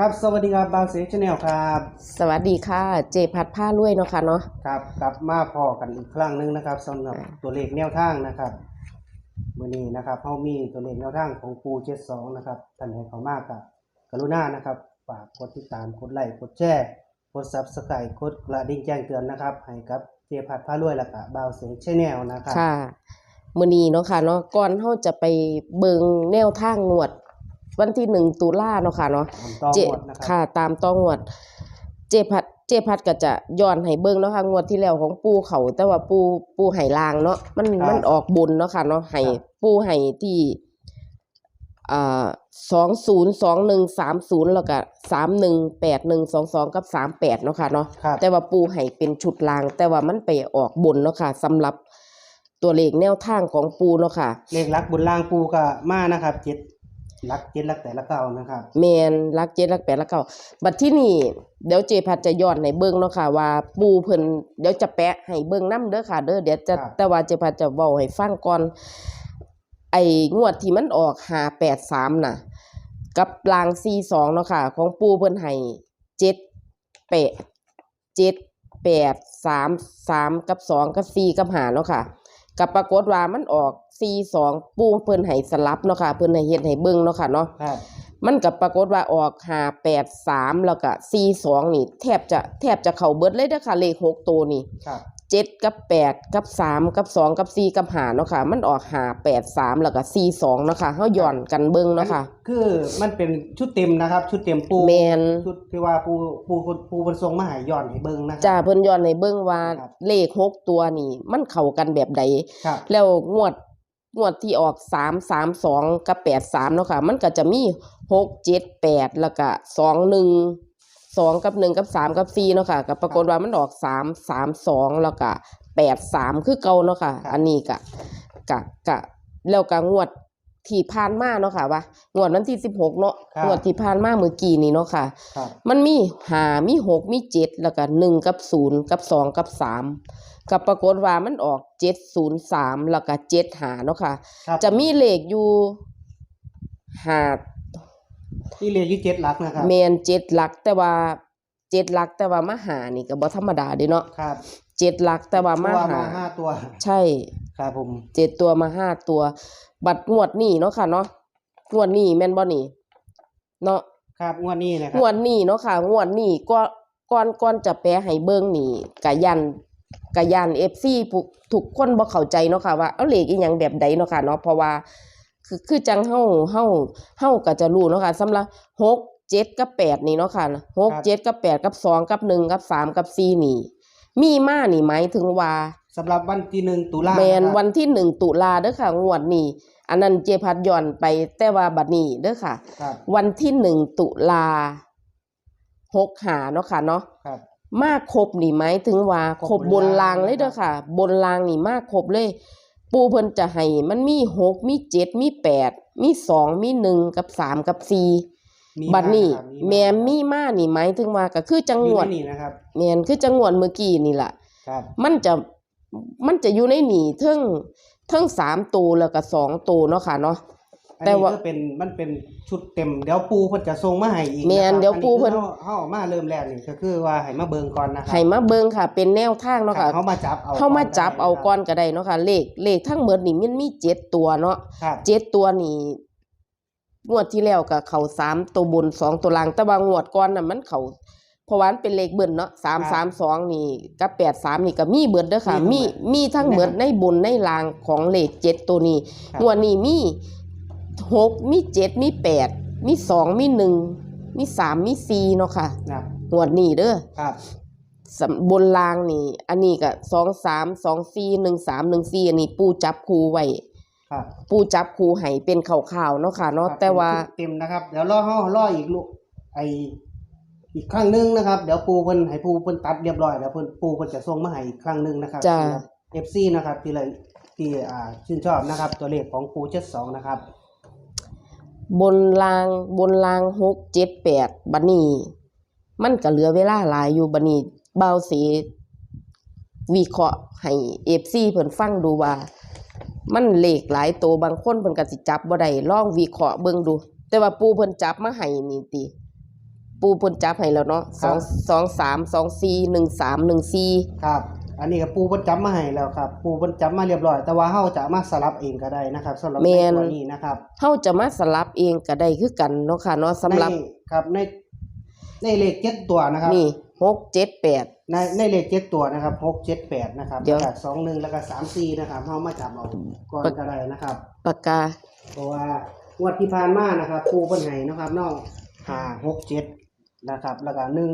ครับสวัสดีครับบาวเซชแนลครับสวัสดีค่ะ เจพัดผ้าลุยเนาะค่ะเนาะครับกลับมาพอกันอีกครั้งหนึงนะครับสำหรับค่ะตัวเลขแนวทางนะครับมื่อนี้นะครับเขามีตัวเลขแนวทางของปูเจ็ดสองนะครับท่านให้เขามากกับกรุณานะครับฝากกดติดตามกดไลค์กดแชร์กดซับสไครต์กดกระดิ่งแจ้งเตือนนะครับให้กับเจพัดผ้ารวยและกับบาวเซชแนลนะครับค่ะ มื้อนี้เนาะค่ะเนาะก่อนเฮาจะไปเบิงแนวทางงวด วันที่หนึ่งตุลาเนาะค่ะเนาะผมต้องเจหมดนะครับค่ะ ตามต้องงวด เจพัดเจพัดก็จะย้อนให้เบิ่งเนาะค่ะงวดที่แล้วของปูเขาแต่ว่าปูปูไห้ลางเนาะมันมันออกบุญเนาะค่ะเนาะให้ปูไห้ที่อ่าสองศูนย์สองหนึ่งสามศูนย์แล้วก็สามหนึ่งแปดหนึ่งสองสองกับสามแปดเนาะค่ะเนาะครับแต่ว่าปูให้เป็นชุดลาง แต่ว่ามันไปออกบนเนาะค่ะสำหรับตัวเลขแนวทางของปูเนาะค่ะ เลขลักบุญล่างปูก็มานะครับเจ็ด ลักเจ็ดลักแต่ละเก้านะครับแมนรักเจ็ดรักแปดรักเก้าบัดที่นี่เดี๋ยวเจพัดจะย้อนให้เบิ่งเนาะค่ะ ว่าปูเพิ่นเดี๋ยวจะแปะให้เบิ่งนํเด้อค่ะ เด้อเดี๋ยวจะครับแต่ว่าเจพัดจะเว้าให้ฟังก่อน ไอ้งวดที่มันออก583น่ะ กับลาง42เนาะค่ะ ของปูเพิ่นให้7 8 7 8 3 3กับ2กับ4กับ5เนาะค่ะ กับปรากฏว่ามันออก42ปูเพิ่นให้สลับเนาะค่ะเพิ่นให้เฮ็ดให้เบิ่งเนาะค่ะเนาะครับมันกับปรากฏว่าออกหาแปดสามแล้วก็สี่สองนี่ แทบจะแทบจะเข่าเบิดเลยเด้อค่ะเลขหกตัวนี่ครับ เจ็ดกับแปดกับสามกับสองกับสี่กับหาเนาะค่ะ มันออกหาแปดสามแล้วก็สี่สองเนาะค่ะเฮาย่อนกันเบิ่งเนาะค่ะ คือมันเป็นชุดเต็มนะครับ ชุดเต็มปูแมนชุดที่ว่าปูปูปูบนทรงมาใหายย้อนให้เบิ่งนะคจ้ารับเพิ่นย้อนให้เบิ่งว่าครับเลขหกตัวนี่ มันเข้ากันแบบใดครับแล้วงวดงวดที่ออกสามสามสองกับแปดสามเนาะค่ะ มันก็จะมีหกเจ็ดแปดแล้วก็สองหนึ่ง สองกับหนึ่งกับสามกับสี่เนาะค่ะกับปรากฏว่ามันออกสามสามสองแล้วก็แปดสามคือเก่าเนาะค่ะ อันนี้กะกะกะแล้วก็งวดที่ผ่านมาเนาะค่ะว่างวดวันที่สิบหกเนาะงวดที่ผ่านมาเมื่อกี้นี่เนาะค่ะ ครับ มันมีหามีหกมีเจ็ดแล้วก็หนึ่งกับศูนย์กับสองกับสามกับปรากฏว่ามันออกเจ็ดศูนย์สามแล้วก็เจ็ดหาเนาะค่ะ ครับจะมีเลขอยู่หา ที่เรียกยี่เจ็ดหลักนะครับเมนเจ็ดหลักแต่ว่าเจ็ดหลักแต่ว่ามาหานี่ก็บ่ธรรมดาเด้เนาะครับเจ็ดหลักแต่ว่ามาตัวหามาห้าตัวใช่ครับผมเจ็ดตัวมาห้าตัว บัตรงวดนี่เนาะค่ะเนาะงวดนี่แม่นบ่นี่เนาะครับงวดนี้นะครังวดนี้เนาะค่ะงวดนี้ก็ก่อนก่อนจะแปลให้เบิ่งนี่กะยันกะยัน FC ผู้ทุกคนบ่เข้าใจเนาะค่ะว่าเอาเลขอีหยังแบบใดเนาะค่ะเนาะเพราะว่า คือคือจังเฮาเฮาเฮาก็จะรู้เนาะค่ะสำหรับ6 7กับ8นี่เนาะค่ะ6 7กับ8กับ2กับ1กับ3กับ4นี่ มีมานี่หมายถึงว่าสำหรับวันที่หนึ่งตุลาแมนครับวันที่1ตุลาเด้อค่ะงวดนี้อันนั้นเจพัดย้อนไปแต่ว่าบัดนี้เด้อค่ะครับวันที่หนึ่งตุลาหกหาเนาะค่ะเนาะครับมากครบนี่หมายถึงว่าครบครบบนรางเลยเด้อค่ะ บนรางนี่มากครบเลย ปูเพิ่นจะให้มันมีหกมีเจ็ดมีแปดมีสองมีหนึ่งกับสามกับสี่มีบัดนี้าครับแมมมีมานี่หมายถึงว่าก็คือจังมีหวดในนี่นะครับ แมนคือจังหวดเมื่อกี้นี่ล่ะ ครับ มันจะมันจะอยู่ในนี่เทิงเทิงสามตัวแล้วก็สองตัวเนาะค่ะเนาะ อันแต่นี้ว่าก็เป็นมันเป็นชุดเต็มเดี๋ยวปูเพิ่นจะส่งมาให้อีกแม่นนะครับเดี๋ยวปูเพิ่นอัคือเฮาเฮาเอามาเริ่มแรกนี่ก็คือว่าให้มาเบิ่งก่อนนะครัให้มาเบิ่งค่ะ เป็นแนวทางเนาะครัค่ะบเขามาจับเอาเข้ามาจับเอาก้อนครับก็ได้เนาะค่ะ เลขเลขทั้งหมดนี่มันมีเจ็ดตัวเนาะครับเจ็ดตัวนี่งวดที่แล้วก็เขาสามตัวบนสองตัวล่างแต่ว่างวดก่อนน่ะมันเขาเพราะว่ามันเป็นเลขเบิ้ลเนาะสามสามสองนี่กับแปดสามนี่ก็มีเบิดเด้อค่ะ มีมีทั้งเบิดในบนในล่างของเลขเจ็ดตัวนี้ ครับ งวดนี้มี หกมีเจ็ดมีแปดมีสองมีหนึ่งมีสามมีสี่เนาะค่ะครับงวดนี้เด้อครับสำบนรางนี่ อันนี้ก็สองสามสองสี่หนึ่งสามหนึ่งสี่อันนี้ปูจับคูไว้ครับปูจับคูให้เป็นข่าวๆเนาะค่ะเนาะครับแต่ว่าเป็นชุดเต็มนะครับ เดี๋ยวรอเฮารออีกลูกไออีกครั้งหนึงนะครับ เดี๋ยวปูเพิ่นให้ปูเพิ่นตัดเรียบร้อยแล้วเพิ่นปูเพิ่นจะส่งมาให้อีกครั้งหนึงนะครับจ้าสำหรับ FC นะครับที่เลยที่อ่าชื่นชอบนะครับ ตัวเลขของปู72นะครับ บนรางบนรางหกเจ็ดแปดบัดนี้มันก็เหลือเวลาหลายอยู่บัดนี้เบาวสีวิเคราะห์ให้เอฟซีเพิ่นฟังดูว่า มันเลขหลายตัวบางคนเพิ่นก็สิจับบ่ได้ลองวิเคราะห์เบิ่งดู แต่ว่าปูเพิ่นจับมาให้นี่ติ ปูเพิ่นจับให้แล้วเนาะครับสองสองสามสองสี่หนึ่งสามหนึ่งสี่ครับ อันนี้ก็ปูเพิ่นจับมาให้แล้วครับ ปูเพิ่นจับมาเรียบร้อย แต่ว่าเฮาจะมาสลับเองก็ได้นะครับสำหรับในตัวนี้นะครับเฮาจะมาสลับเองก็ได้คือกันเนาะค่ะเนาะสำหรับในครับในในเลขเจ็ดตัวนะครับนี่หกเจ็ดแปดในในเลขเจ็ดตัวนะครับหกเจ็ดแปดนะครับเดี๋ยวจากสองหนึ่งแล้วก็สามสี่นะครับเฮามาจับเอาก่อนก็ได้นะครับปากกาเพราะว่างวดที่ผ่านมานะครับปูเพิ่นให้นะครับน้องห้าหกเจ็ดนะครับ แล้วก็หนึ่ง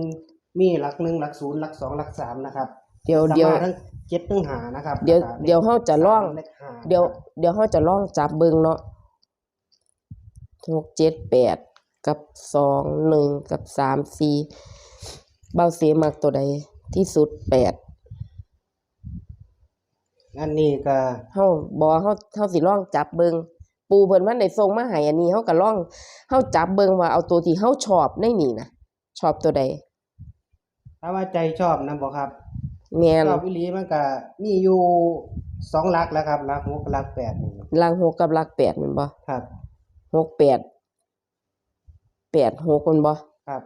มีหลักหนึ่งหลักศูนย์หลักสองหลักสามนะครับ เดี๋ยวสาเดี๋ยวมารถทั้งเจ็ดทั้งหานะครับเดี๋ยวแล้วก็เดี๋ยวเฮาจะล่องเลขห้าเดี๋ยวเดี๋ยวเฮาจะล่องจับเบิ่งเนาะหกเจ็ดแปดกับสองหนึ่งกับสามสี่เบาเสียมักตัวใดที่สุดแปดอันนี้ก็เฮาบ่เฮาเฮาสิล่องจับเบิ่งปูเพิ่นว่าได้ส่งมาให้อันนี้เฮาก็ล่องเฮาจับเบิ่งว่าเอาตัวที่เฮาชอบในนี่นะชอบตัวใดถ้าว่าใจชอบนะบอกครับ แม่นชอบวิลีมันก็มีอยู่สองหลักแล้วครับหลักหกกับหลักแปดนี่ลังหกกับลักแปดแม่นบ่ครับ หกแปดแปดหกแม่นบ่ครับ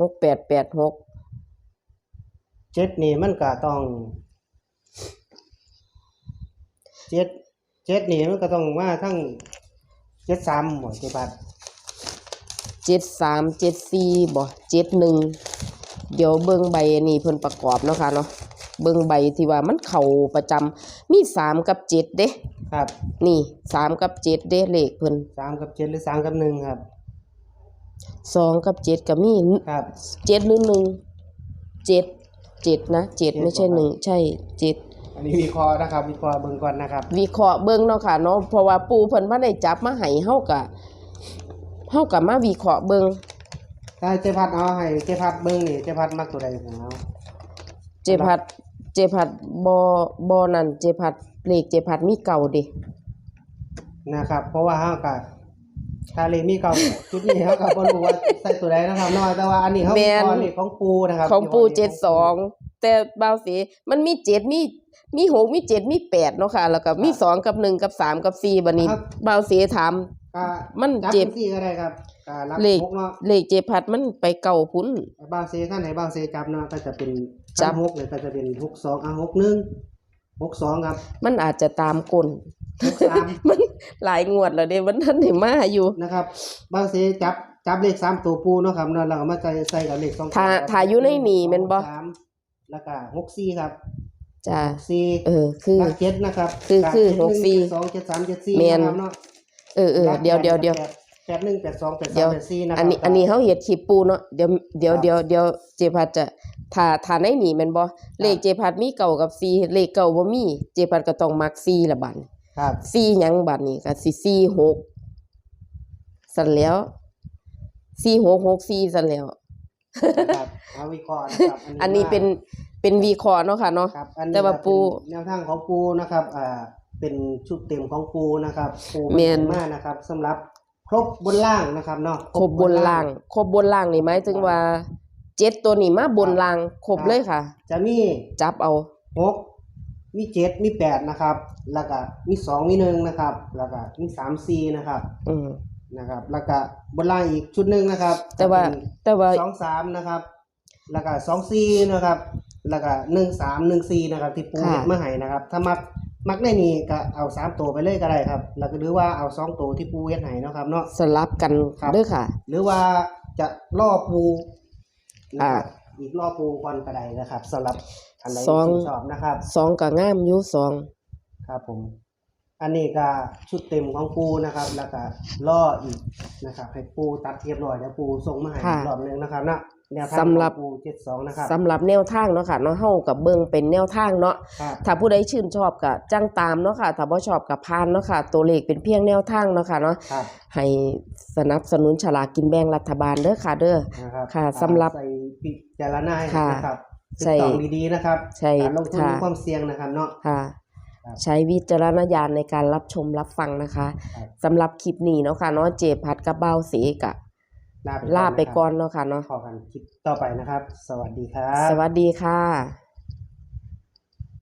หกแปดแปดหกเจ็ดนี่มันก็ต้องเจ็ดเจ็ดนี่มันก็ต้องมาทั้งเจ็ดสามหมดเจ็ดบาทเจ็ดสามเจ็ดสี่บ่เจ็ดหนึ่งเดี๋ยวเบิ่งใบอันนี้เพิ่นประกอบเนาะค่ะเนาะ เบิ่งใบที่ว่ามันเข้าประจำมีสามกับเจ็ดเด้ ครับนี่สามกับเจ็ดเด้เลขเพิ่นสามกับเจ็ดหรือสามกับหนึ่งครับ สองกับเจ็ดก็มีครับ เจ็ดหรือหนึ่งเจ็ดเจ็ดนะเจ็ดไม่ใช่หนึ่งใช่เจ็ด อันนี้วิเคราะห์นะครับวิเคราะห์เบิ่งก่อนนะครับ วิเคราะห์เบิ่งเนาะค่ะเนาะเพราะว่าปูเพิ่นบ่ได้จับมาให้เฮาก็เฮาก็มาวิเคราะห์เบิ่งถ้าเจพัดเอาให้เจพัดเบิ่งนี่เจพัดมักตัวใดของเราเจพัด เจพัดบ่บ่นั่นเจพัดเลขเจพัดมีเก่าเด้นะครับ เพราะว่าเฮาก็ถ้าเลขมีเก่าชุดนี้เฮาก็บ่รู้ว่าใส่ตัวใดนะครับน้อยแต่ว่าอันนี้เฮาวิเคราะห์เลขของปูนะครับของปูที่ว่าลขของ72แต่บาวสีมันมีเจ็ดมีมีหกมีเจ็ดมีแปดเนาะค่ะ แล้วก็มีสองกับหนึ่งกับสามกับสี่บัดนี้บาวสีถาม ก็มันจับเจ็บจังซี่ก็ได้ครับก็รับเลขหกเนาะเลขเจพัดมันไปเก่าพุ่น บางเซขั้นไหนบางเซจับเนาะก็จะเป็น จับ หกเลยก็จะเป็นหกสองอะหกหนึ่งหกสองครับ มันอาจจะตามกลหกสาม มันหลายงวดแล้วเด้มันทันได้มาอยู่ นะครับ บางเซจับจับเลขสามตัวปูเนาะครับเนาะเราก็มาใส่ใส่กับเลขสองตัวถ้าครับถ้าอยู่ในนี่แม่นบ่ สามแล้วก็หกสี่ครับจ้าสี่เออ คือ หลักเจ็ดนะครับคือคือเจ็ดนึ่งหกสี่เจ็ดสองเจ็ดสามเจ็ดสี่แม่น นะครับเนาะเออเออหลักเดี๋ยวเดี๋ยวเดี๋ยว แปแปดหนึ่งแปดสองแปดเดี๋สายวมแปดสี่นะครับอันนี้อันนี้เขาเฮ็ดคลิปปูเนาะเดี๋ยวเดี๋ยวครับเดี๋ยวเดี๋ยวเจพัดจะ ถ้าถ้าในนี่แม่นบ่เลขเจพัดมีเก่ากับซีเลขเก่าบ่มีเจพัดก็ต้องมักซีละบัดครับซีหยังบัดนี้ก็สิซีหกสั่นแล้วซีหกหกซีสั่นแล้วนะครับเอาวิเคราะห์นะครับอันนี้เป็นว่าเป็นวิเคราะห์เนาะค่ะเนาะครับอันนี้แต่ว่าปูเป็นแนวทางของปูนะครับอ่าเป็นชุดเต็มของปูนะครับปูแม่นมากนะครับสำหรับครบบนล่างนะครับเนาะครบบนล่าง ครบบนล่างนี่หมายถึงว่า เจ็ดตัวนี้มาบนล่างครบเลยค่ะ จะมีจับเอาหกมีเจ็ดมีแปดนะครับ แล้วก็มีสองมีหนึ่งนะครับ แล้วก็มีสามสี่นะครับ อืมนะครับ แล้วก็บนล่างอีกชุดหนึ่งนะครับแต่ว่าจะเป็นแต่ว่าสองสามนะครับ แล้วก็สองสี่นะครับ แล้วก็หนึ่งสามหนึ่งสี่นะครับที่ปูค่ะเห็ดมาให้นะครับ ถ้ามักมักได้นี่ก็เอาสามตัวไปเลยก็ได้ครับ แล้วก็หรือว่าเอาสองตัวที่ปูเห็ดให้เนาะครับเนาะสลับกันครับเด้อค่ะ หรือว่าจะล่อปูนะ อ่าครับอีกล่อปูก่อนก็ได้นะครับสำหรับอันใดสอง ที่ชอบนะครับ สองก็งามอยู่สอง ครับผม อันนี้ก็ชุดเต็มของปูนะครับ แล้วก็ล่ออีกนะครับ ให้ปูตัดเทียบร้อยแล้วปูส่งมาให้ค่ะอีกรอบหนึงนะครับเนาะแนวทางสำหรับ ของปูเจ็ดสองนะครับสำหรับแนวทางเนาะค่ะเนาะเฮากับเบิ่งเป็นแนวทางเนาะ ครับ ถ้าผู้ใดชื่นชอบก็จังตามเนาะค่ะ ถ้าบ่ชอบก็ผ่านเนาะค่ะ ตัวเลขเป็นเพียงแนวทางเนาะค่ะเนาะ ครับให้สนับสนุนฉลากกินแบ่งรัฐบาลเด้อค่ะเด้อ นะครับค่ะสำหรับใส่ปิจารณาค่ะนะครับใส่ติดต่อดีๆนะครับใช่การลงทุนค่ะมีความเสี่ยงนะครับเนาะ ค่ะครับ ใช้วิจารณญาณในการรับชมรับฟังนะคะครับสำหรับคลิปนี้เนาะค่ะเนาะเจพัดกับเบ้าสีกะลาไปลาไปก่อนนะครับเนาะค่ะเนาะพอกันคลิปต่อไปนะครับ สวัสดีครับ สวัสดีค่ะ